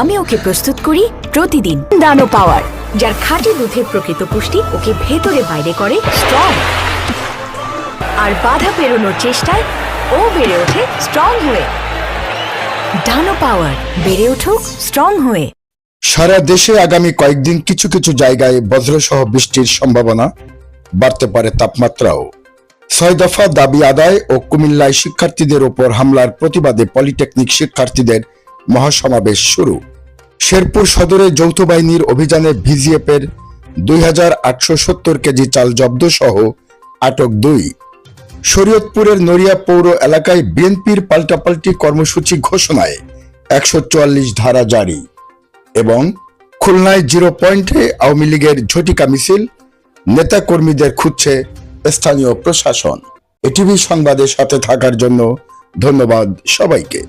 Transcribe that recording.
আমি ওকে প্রস্তুত করি প্রতিদিন। দানো পাওয়ার যার খাঁটি দুধের প্রকৃত পুষ্টি ওকে ভেতরে বাইরে করে স্ট্রং আর বাধা পেরোনোর চেষ্টায় ও বেড়ে ওঠে স্ট্রং হয়ে। ডানো পাওয়ার বেড়ে উঠুক স্ট্রং হয়ে। সারা দেশে আগামী কয়েকদিন কিছু কিছু জায়গায় বজ্রসহ বৃষ্টির সম্ভাবনা বাড়তে পারে তাপমাত্রাও। ছয় দফা দাবি আদায় ও কুমিল্লায় শিক্ষার্থীদের ওপর হামলার প্রতিবাদে পলিটেকনিক শিক্ষার্থীদের মহাসমাবেশ শুরু। শেরপুর সদরে যৌথ বাহিনীর অভিযানে ভিজিএফ এর দুই হাজার আটশো সত্তর কেজি চাল জব্দ সহ আটক দুই। শরীয়তপুরের নড়িয়া পৌর এলাকায় বিএনপির পাল্টাপাল্টি কর্মসূচি ঘোষণায় একশো চুয়াল্লিশ ধারা জারি এবং খুলনায় জিরো পয়েন্টে আওয়ামী লীগের ঝটিকা মিছিল নেতা কর্মীদের খুঁজছে স্থানীয় প্রশাসন। এটিভি সংবাদের সাথে থাকার জন্য ধন্যবাদ সবাইকে।